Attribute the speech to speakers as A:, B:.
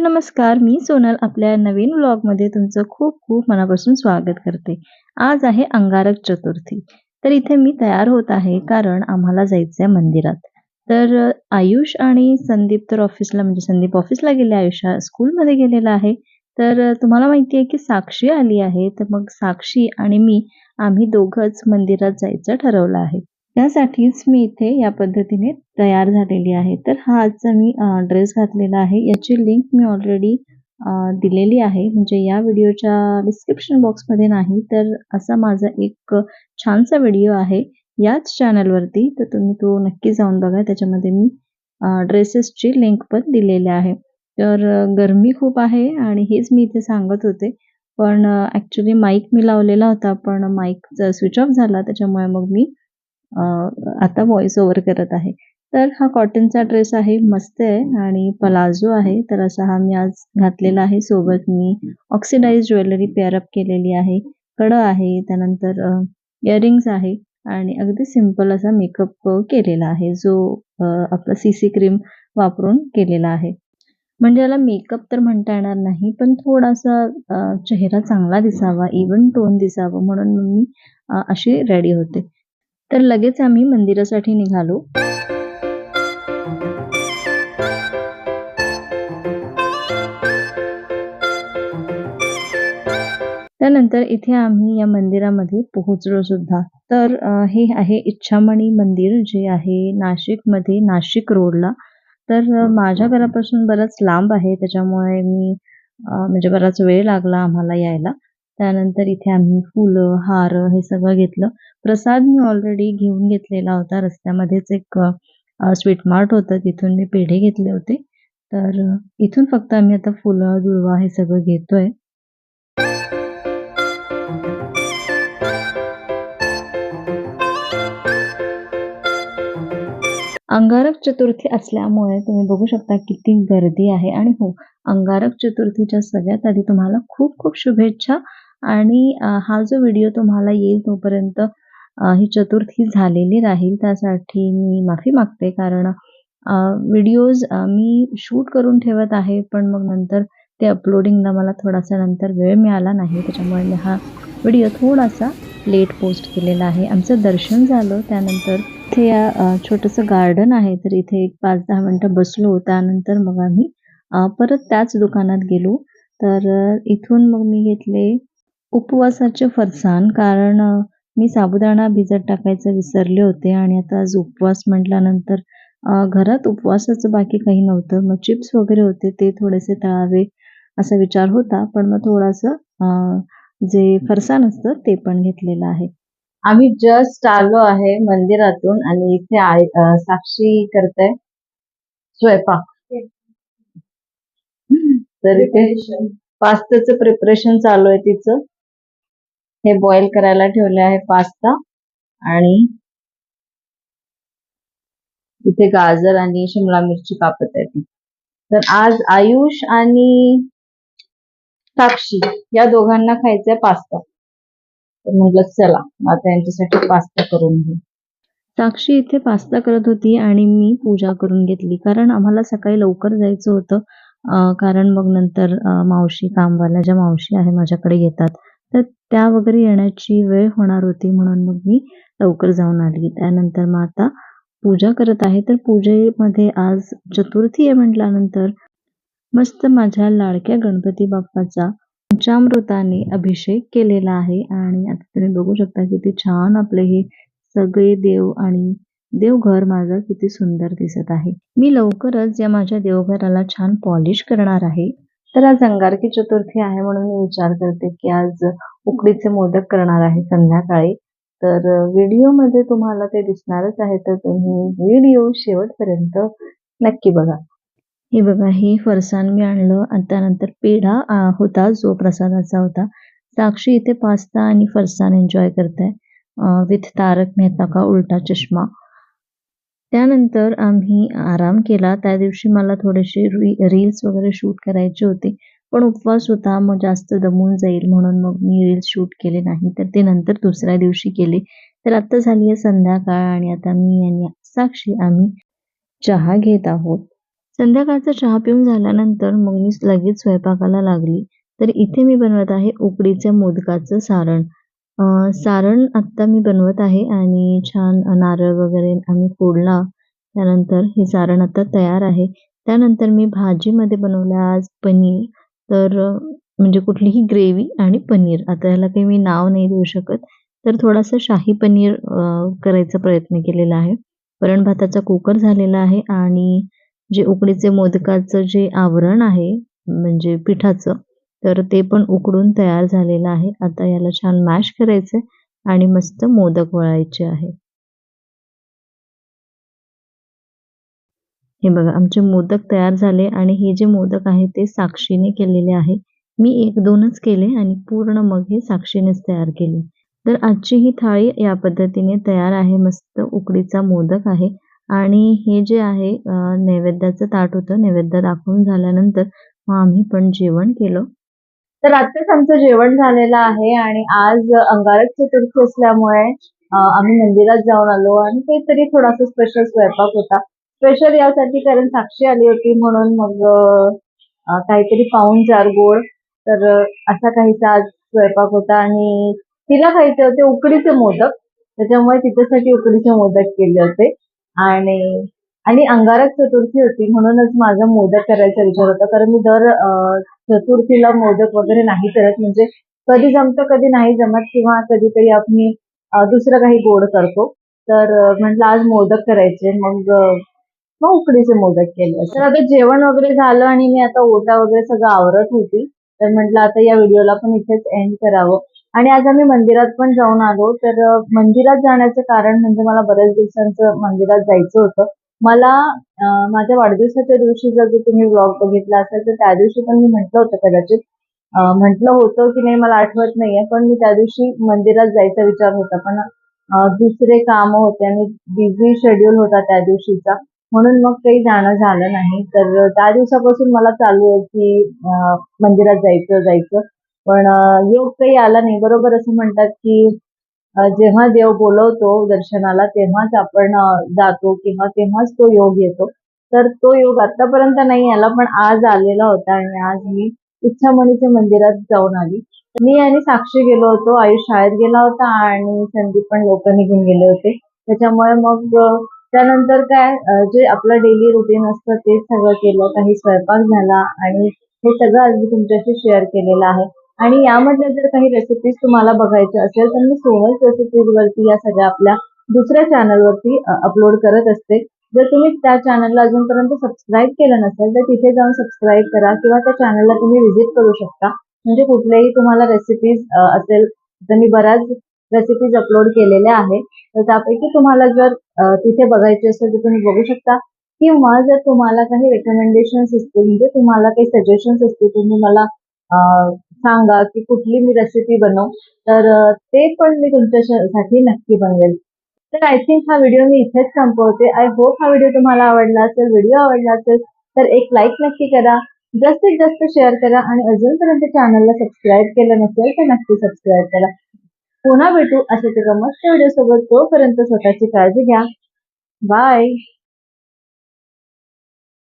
A: नमस्कार. मी सोनल. आपल्या नवीन व्लॉगमध्ये तुमचं खूप खूप मनापासून स्वागत करते. आज आहे अंगारक चतुर्थी. तर इथे मी तयार होत आहे कारण आम्हाला जायचं आहे मंदिरात. तर आयुष आणि संदीप तर ऑफिसला म्हणजे संदीप ऑफिसला गेले आयुष स्कूलमध्ये गेलेला आहे. तर तुम्हाला माहिती आहे की साक्षी आली आहे. तर मग साक्षी आणि मी आम्ही दोघंच मंदिरात जायचं ठरवलं आहे. त्यासाठीच मी इथे या पद्धतीने तयार झालेली आहे. तर हा आजचा मी ड्रेस घातलेला आहे. याची लिंक मी ऑलरेडी दिलेली आहे. म्हणजे या व्हिडिओच्या डिस्क्रिप्शन बॉक्समध्ये नाही तर असा माझा एक छानसा व्हिडिओ आहे याच चॅनलवरती तर तुम्ही तो नक्की जाऊन बघा. त्याच्यामध्ये मी ड्रेसेसची लिंक पण दिलेली आहे. तर गर्मी गरमी खूप आहे आणि हेच मी इथे सांगत होते. पण ॲक्च्युली माईक मी लावलेला होता पण माईकचा स्विच ऑफ झाला त्याच्यामुळे मग मी आता व्हॉइस ओव्हर करत आहे. तर हा कॉटनचा ड्रेस आहे मस्त आहे आणि पलाझो आहे. तर असा हा मी आज घातलेला आहे. सोबत मी ऑक्सिडाइज ज्वेलरी पेअरअप केलेली आहे. कडं आहे त्यानंतर इयरिंग्स आहे आणि अगदी सिंपल असा मेकअप केलेला आहे. जो आपलं आपला सी सी क्रीम वापरून केलेला आहे. म्हणजे याला मेकअप तर म्हणता येणार नाही पण थोडासा चेहरा चांगला दिसावा इवन टोन दिसावा म्हणून मी अशी रेडी होते. तर लगेच आम्ही मंदिरासाठी निघालो. त्यानंतर इथे आम्ही या मंदिरामध्ये पोहोचलो सुद्धा. तर हे आहे इच्छामणी मंदिर जे आहे नाशिकमध्ये नाशिक रोडला. तर माझ्या घरापासून बराच लांब आहे त्याच्यामुळे मी म्हणजे बराच वेळ लागला आम्हाला यायला. त्यानंतर इथे आम्ही फुलं हार हे सगळं घेतलं. प्रसाद मी ऑलरेडी घेऊन घेतलेला होता. रस्त्यामध्येच एक स्वीट मार्ट होतं. तिथून मी पेढे घेतले होते. तर इथून फक्त आम्ही आता फुलं दुर्वा हे सगळं घेतोय. अंगारक चतुर्थी असल्यामुळे तुम्ही बघू शकता किती गर्दी आहे. आणि हो अंगारक चतुर्थीच्या सगळ्यात आधी तुम्हाला खूप खूप शुभेच्छा. आणि हा जो व्हिडिओ तुम्हाला येईल तोपर्यंत ही चतुर्थी झालेली राहील. त्यासाठी मी माफी मागते कारण व्हिडिओज मी शूट करून ठेवत आहे पण मग नंतर ते अपलोडिंगला मला थोडासा नंतर वेळ मिळाला नाही. त्याच्यामुळे मी हा व्हिडिओ थोडासा लेट पोस्ट केलेला आहे. आमचं दर्शन झालं. त्यानंतर इथे या छोटंसं गार्डन आहे. तर इथे एक पाच दहा मिनटं बसलो. त्यानंतर मग आम्ही परत त्याच दुकानात गेलो. तर इथून मग मी घेतले उपवासाचे फरसाण कारण मी साबुदाणा भिजत टाकायचं विसरले होते आणि आता आज उपवास म्हटल्यानंतर घरात उपवासाचं बाकी काही नव्हतं. मग चिप्स वगैरे होते ते थोडेसे तळावे असा विचार होता. पण मग थोडंसं जे फरसाण असतं ते पण घेतलेलं आहे. आम्ही जस्ट आलो आहे मंदिरातून आणि इथे साक्षी करते स्वयंपाक. तर इथे पास्ताचं प्रिपरेशन चालू आहे तिचं. हे बॉईल करायला ठेवले आहे पास्ता आणि इथे गाजर आणि शिमला मिरची कापत आहे ती. तर आज आयुष आणि साक्षी या दोघांना खायचंय पास्ता तर म्हटलं चला आता यांच्यासाठी पास्ता करून घेऊ. साक्षी इथे पास्ता करत होती आणि मी पूजा करून घेतली. कारण आम्हाला सकाळी लवकर जायचं होतं. कारण मग नंतर मावशी कामवाल्या ज्या मावशी आहे माझ्याकडे येतात. तर त्या वगैरे येण्याची वेळ होणार होती म्हणून मग मी लवकर जाऊन आली. त्यानंतर मग आता पूजा करत आहे. तर पूजेमध्ये आज चतुर्थी आहे म्हटल्यानंतर मस्त माझ्या लाडक्या गणपती बाप्पाचा पंचामृताने अभिषेक केलेला आहे. आणि आता तुम्ही बघू शकता किती छान आपले हे सगळे देव आणि देवघर माझं किती सुंदर दिसत आहे. मी लवकरच या माझ्या देवघराला छान पॉलिश करणार आहे. तर आज अंगारकी चतुर्थी आहे म्हणून मी विचार करते की आज उकडीचे मोदक करणार आहे संध्याकाळी. तर व्हिडिओमध्ये तुम्हाला ते दिसणारच आहे तर तुम्ही व्हिडिओ शेवटपर्यंत नक्की बघा. हे बघा हे फरसाण मी आणलं आणि त्यानंतर पेढा होता जो प्रसादाचा होता. साक्षी इथे पास्ता आणि फरसाण एन्जॉय करते विथ तारक मेहता का उलटा चष्मा. त्यानंतर आम्ही आराम केला. त्या दिवशी मला थोडेसे री रील्स वगैरे शूट करायचे होते. पण उपवास होता मग जास्त दमून जाईल म्हणून मग मी रील्स शूट केले नाही. तर ते नंतर दुसऱ्या दिवशी केले. तर आता झाली आहे संध्याकाळ आणि आता मी आणि साक्षी आम्ही चहा घेत आहोत.
B: संध्याकाळचा चहा पिऊन झाल्यानंतर मग मी लगेच स्वयंपाकाला लागली. तर इथे मी बनवत आहे उकडीच्या मोदकाचं सारण. सारण आत्ता मी बनवत आहे आणि छान नारळ वगैरे आम्ही फोडला. त्यानंतर हे सारण आता तयार आहे. त्यानंतर मी भाजीमध्ये बनवलं आज पनीर. तर म्हणजे कुठलीही ग्रेव्ही आणि पनीर. आता याला काही मी नाव नाही देऊ शकत. तर थोडासा शाही पनीर करायचा प्रयत्न केलेला आहे. वरण भाताचा कुकर झालेला आहे आणि जे उकडीचे मोदकाचं जे आवरण आहे म्हणजे पिठाचं तर ते पण उकडून तयार झालेलं आहे. आता याला छान मॅश करायचं आणि मस्त मोदक वळायचे आहे. हे बघा आमचे मोदक तयार झाले आणि हे जे मोदक आहे ते साक्षीने केलेले आहे. मी एक दोनच केले आणि पूर्ण मग हे साक्षीनेच तयार केले. तर आजची ही थाळी या पद्धतीने तयार आहे. मस्त उकडीचा मोदक आहे. आणि हे जे आहे नैवेद्याचं ताट होतं नैवेद्य दाखवून झाल्यानंतर मग आम्ही पण जेवण केलं.
A: तर आत्ताच आमचं जेवण झालेलं आहे आणि आज अंगारक चतुर्थी असल्यामुळे आम्ही मंदिरात जाऊन आलो आणि काहीतरी थोडासा स्पेशल स्वयंपाक होता. स्पेशल यासाठी कारण साक्षी आली होती म्हणून मग काहीतरी पाहून चार गोड. तर असा काहीसा आज स्वयंपाक होता आणि तिला खायचे होते उकडीचे मोदक. त्याच्यामुळे तिच्यासाठी उकडीचे मोदक केले होते. आणि आणि अंगारक चतुर्थी होती म्हणूनच माझा मोदक करायचा विचार होता. कारण मी दर चतुर्थीला मोदक वगैरे नाही करत. म्हणजे कधी जमतं कधी नाही जमत किंवा कधीतरी आम्ही दुसरं काही गोड करतो. तर म्हटलं आज मोदक करायचे. मग मग उकडीचे मोदक केले. तर आता जेवण वगैरे झालं आणि मी आता ओटा वगैरे सगळं आवरत होती. तर म्हटलं आता या व्हिडिओला पण इथेच एंड करावं. आणि आज आम्ही मंदिरात पण जाऊन आलो. तर मंदिरात जाण्याचं कारण म्हणजे मला बऱ्याच दिवसांचं मंदिरात जायचं होतं. मला माझ्या वाढदिवसाच्या दिवशी जर तुम्ही ब्लॉग बघितला असेल तर त्या दिवशी पण मी म्हटलं होतं कदाचित. म्हटलं होतं की नाही मला आठवत नाहीये पण मी त्या दिवशी मंदिरात जायचा विचार होता. पण दुसरे काम होते आणि बिझी शेड्यूल होता त्या दिवशीचा. म्हणून मग काही जाणं झालं नाही. तर त्या दिवसापासून मला चालू आहे की मंदिरात जायचं जायचं. पण योग काही आला नाही. बरोबर असं म्हणतात की जेव्हा देव बोलवतो दर्शनाला तेव्हाच आपण जातो किंवा तेव्हाच तो योग येतो. तर तो योग आतापर्यंत नाही आला पण आज आलेला होता आणि आज मी इच्छामणीच्या मंदिरात जाऊन आली. मी आणि साक्षी गेलो होतो आयुष शाळेत गेला होता आणि संदीप पण लोक निघून गेले होते. त्याच्यामुळे मग त्यानंतर काय जे आपलं डेली रुटीन असतं ते सगळं केलं. काही स्वयंपाक झाला आणि हे सगळं आज मी तुमच्याशी शेअर केलेलं आहे. आणि यामधल्या जर काही रेसिपीज तुम्हाला बघायच्या असेल तर मी सोनल रेसिपीज वरती या सगळ्या आपल्या दुसऱ्या चॅनलवरती अपलोड करत असते. जर तुम्ही त्या चॅनलला अजूनपर्यंत सबस्क्राईब केलं नसेल तर तिथे जाऊन सबस्क्राईब करा किंवा त्या चॅनलला तुम्ही व्हिजिट करू शकता. म्हणजे कुठल्याही तुम्हाला रेसिपीज असेल तर मी बऱ्याच रेसिपीज अपलोड केलेल्या आहेत. तर त्यापैकी तुम्हाला जर तिथे बघायचे असेल तर तुम्ही बघू शकता. किंवा जर तुम्हाला काही रेकमेंडेशन्स असतील म्हणजे तुम्हाला काही सजेशन्स असतील तुम्ही मला सांगा की कुठली मी रेसिपी बनवू? तर ते पण मी तुमच्यासाठी नक्की बनवेल तर आय थिंक हा व्हिडिओ मी इथेच संपवते. आय होप हा व्हिडिओ तुम्हाला आवडला असेल व्हिडिओ आवडला असेल तर एक लाईक नक्की करा. जास्तीत जास्त शेअर करा आणि अजूनपर्यंत चॅनलला सबस्क्राईब केलं नसेल तर नक्की सबस्क्राईब करा. पुन्हा भेटू अशा एका मस्त व्हिडिओ सोबत. तोपर्यंत स्वतःची काळजी घ्या. बाय